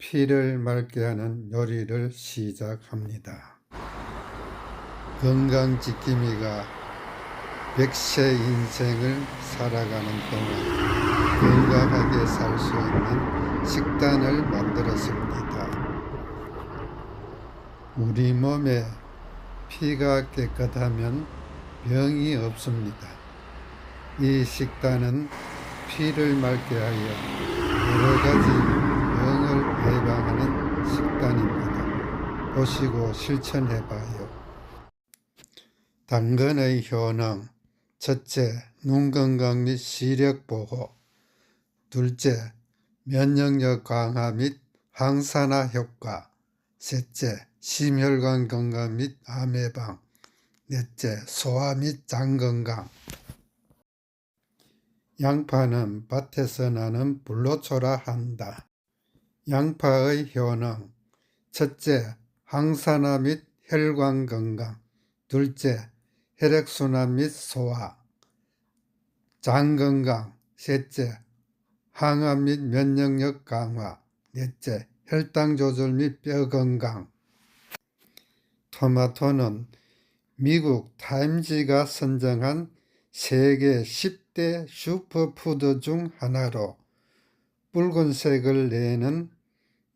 피를 맑게 하는 요리를 시작합니다. 건강지킴이가 백세 인생을 살아가는 동안 건강하게 살 수 있는 식단을 만들었습니다. 우리 몸에 피가 깨끗하면 병이 없습니다. 이 식단은 피를 맑게 하여 여러 가지 예방하는 식단입니다. 보시고 실천해 봐요. 당근의 효능 첫째, 눈 건강 및 시력 보호 둘째, 면역력 강화 및 항산화 효과 셋째, 심혈관 건강 및 암 예방 넷째, 소화 및 장 건강 양파는 밭에서 나는 불로초라 한다. 양파의 효능. 첫째, 항산화 및 혈관 건강. 둘째, 혈액순환 및 소화. 장 건강. 셋째, 항암 및 면역력 강화. 넷째, 혈당 조절 및 뼈 건강. 토마토는 미국 타임지가 선정한 세계 10대 슈퍼푸드 중 하나로 붉은색을 내는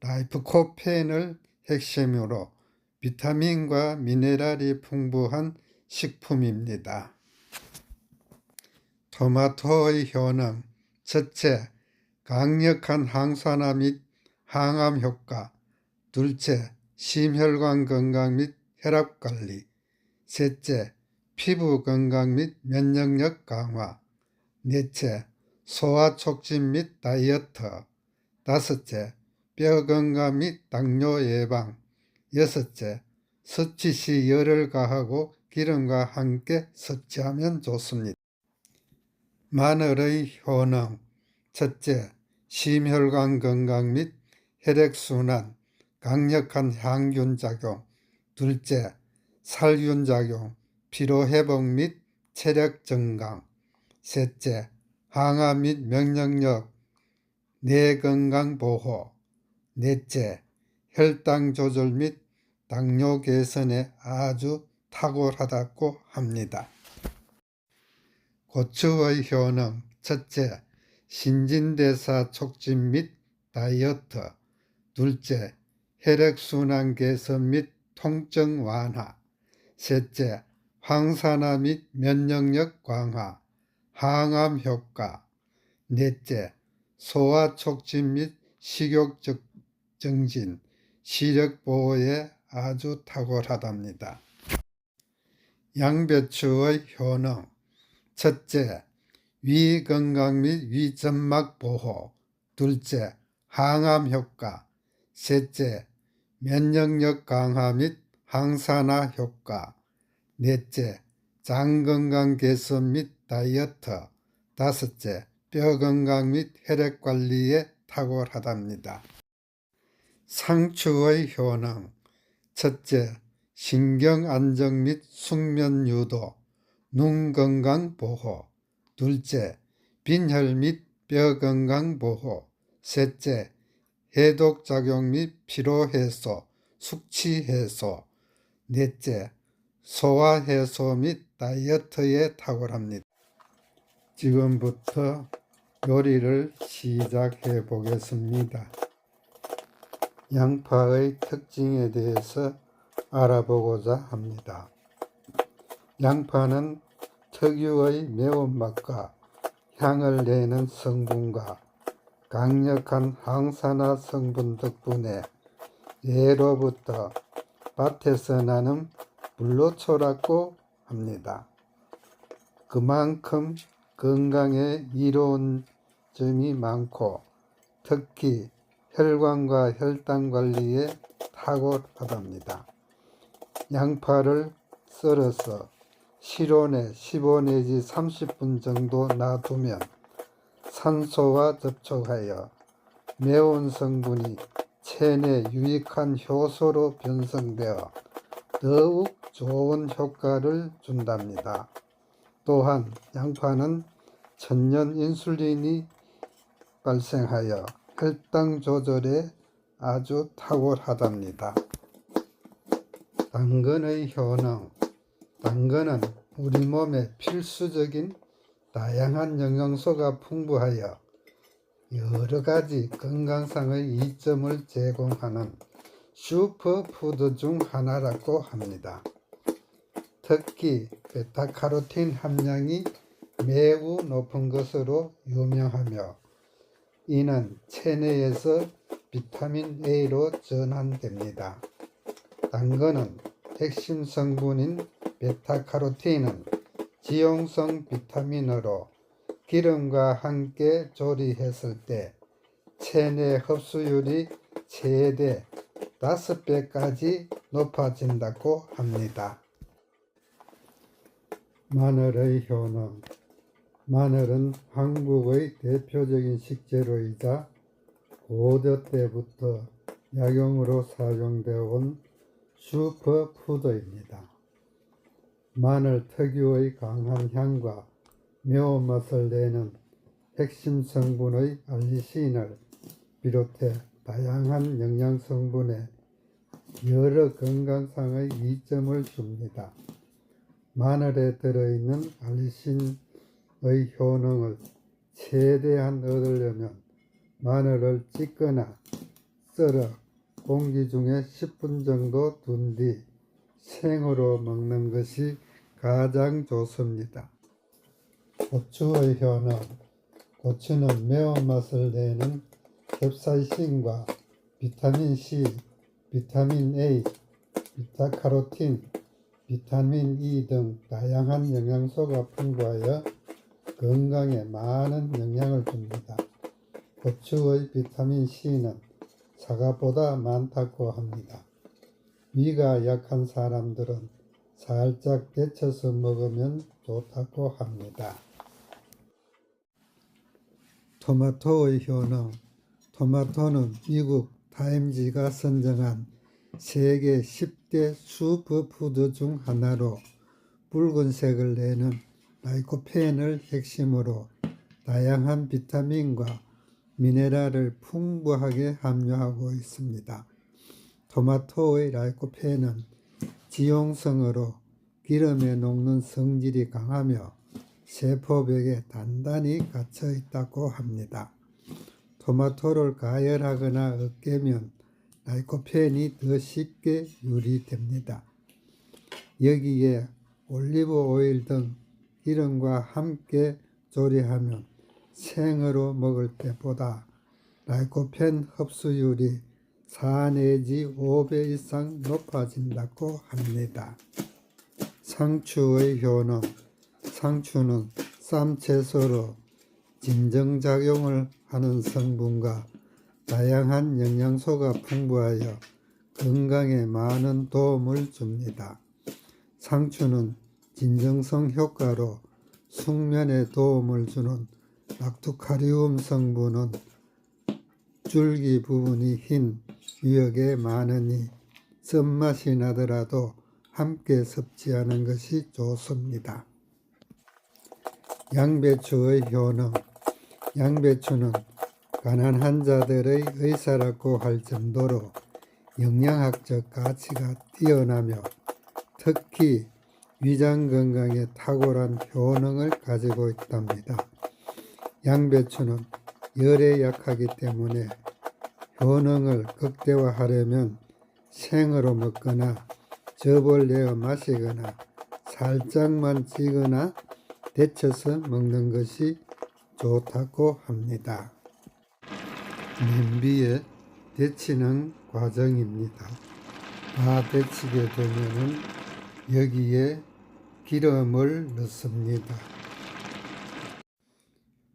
라이프 코펜을 핵심으로 비타민과 미네랄이 풍부한 식품입니다. 토마토의 효능 첫째, 강력한 항산화 및 항암 효과 둘째, 심혈관 건강 및 혈압 관리 셋째, 피부 건강 및 면역력 강화 넷째, 소화 촉진 및 다이어트 다섯째, 뼈 건강 및 당뇨 예방. 여섯째, 섭취 시 열을 가하고 기름과 함께 섭취하면 좋습니다. 마늘의 효능. 첫째, 심혈관 건강 및 혈액순환, 강력한 항균 작용. 둘째, 살균 작용, 피로 회복 및 체력 증강. 셋째, 항암 및 면역력, 뇌 건강 보호 넷째, 혈당 조절 및 당뇨 개선에 아주 탁월하다고 합니다. 고추의 효능 첫째, 신진대사 촉진 및 다이어트 둘째, 혈액순환 개선 및 통증 완화 셋째, 황산화 및 면역력 강화 항암 효과 넷째, 소화 촉진 및 식욕 증진, 시력 보호에 아주 탁월하답니다. 양배추의 효능. 첫째, 위 건강 및 위점막 보호. 둘째, 항암 효과. 셋째, 면역력 강화 및 항산화 효과. 넷째, 장 건강 개선 및 다이어트. 다섯째, 뼈 건강 및 혈액 관리에 탁월하답니다. 상추의 효능. 첫째, 신경 안정 및 숙면 유도, 눈 건강 보호. 둘째, 빈혈 및 뼈 건강 보호. 셋째, 해독 작용 및 피로 해소, 숙취 해소. 넷째, 소화 해소 및 다이어트에 탁월합니다. 지금부터 요리를 시작해 보겠습니다. 양파의 특징에 대해서 알아보고자 합니다. 양파는 특유의 매운맛과 향을 내는 성분과 강력한 항산화 성분 덕분에 예로부터 밭에서 나는 불로초라고 합니다. 그만큼 건강에 이로운 점이 많고 특히 혈관과 혈당 관리에 탁월하답니다. 양파를 썰어서 실온에 15 내지 30분 정도 놔두면 산소와 접촉하여 매운 성분이 체내 유익한 효소로 변성되어 더욱 좋은 효과를 준답니다. 또한 양파는 천연 인슐린이 발생하여 혈당 조절에 아주 탁월하답니다. 당근의 효능 당근은 우리 몸에 필수적인 다양한 영양소가 풍부하여 여러 가지 건강상의 이점을 제공하는 슈퍼푸드 중 하나라고 합니다. 특히 베타카로틴 함량이 매우 높은 것으로 유명하며 이는 체내에서 비타민 A로 전환됩니다. 당근은 핵심 성분인 베타카로틴은 지용성 비타민으로 기름과 함께 조리했을 때 체내 흡수율이 최대 5배까지 높아진다고 합니다. 마늘의 효능 마늘은 한국의 대표적인 식재료이자 고대 때부터 약용으로 사용되어 온 슈퍼푸드입니다. 마늘 특유의 강한 향과 매운맛을 내는 핵심 성분의 알리신을 비롯해 다양한 영양 성분에 여러 건강상의 이점을 줍니다. 마늘에 들어있는 알리신 의 효능을 최대한 얻으려면 마늘을 찢거나 썰어 공기 중에 10분 정도 둔 뒤 생으로 먹는 것이 가장 좋습니다. 고추의 효능 고추는 매운맛을 내는 캡사이신과 비타민 C, 비타민 A, 비타카로틴, 비타민 E 등 다양한 영양소가 풍부하여 건강에 많은 영향을 줍니다. 고추의 비타민 C는 사과보다 많다고 합니다. 위가 약한 사람들은 살짝 데쳐서 먹으면 좋다고 합니다. 토마토의 효능 토마토는 미국 타임지가 선정한 세계 10대 슈퍼푸드 중 하나로 붉은색을 내는 라이코펜을 핵심으로 다양한 비타민과 미네랄을 풍부하게 함유하고 있습니다. 토마토의 라이코펜은 지용성으로 기름에 녹는 성질이 강하며 세포벽에 단단히 갇혀 있다고 합니다. 토마토를 가열하거나 으깨면 라이코펜이 더 쉽게 유리됩니다. 여기에 올리브 오일 등 기름과 함께 조리하면 생으로 먹을 때보다 라이코펜 흡수율이 4 내지 5배 이상 높아진다고 합니다. 상추의 효능 상추는 쌈 채소로 진정작용을 하는 성분과 다양한 영양소가 풍부하여 건강에 많은 도움을 줍니다. 상추는 진정성 효과로 숙면에 도움을 주는 락토카리움 성분은 줄기 부분이 흰 유역에 많으니 쓴맛이 나더라도 함께 섭취하는 것이 좋습니다. 양배추의 효능 양배추는 가난한 자들의 의사라고 할 정도로 영양학적 가치가 뛰어나며 특히 위장 건강에 탁월한 효능을 가지고 있답니다. 양배추는 열에 약하기 때문에 효능을 극대화하려면 생으로 먹거나 즙을 내어 마시거나 살짝만 찌거나 데쳐서 먹는 것이 좋다고 합니다. 냄비에 데치는 과정입니다. 다 데치게 되면은 여기에 기름을 넣습니다.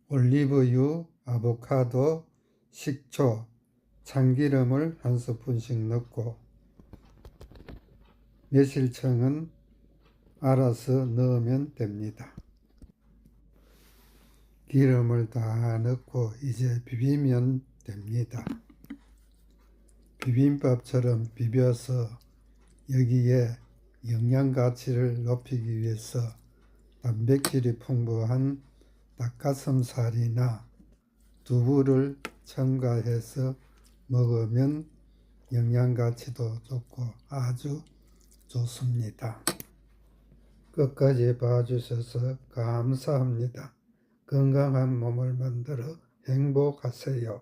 올리브유, 아보카도, 식초, 참기름을 한 스푼씩 넣고 매실청은 알아서 넣으면 됩니다. 기름을 다 넣고 이제 비비면 됩니다. 비빔밥처럼 비벼서 여기에 영양 가치를 높이기 위해서 단백질이 풍부한 닭가슴살이나 두부를 첨가해서 먹으면 영양 가치도 좋고 아주 좋습니다. 끝까지 봐주셔서 감사합니다. 건강한 몸을 만들어 행복하세요.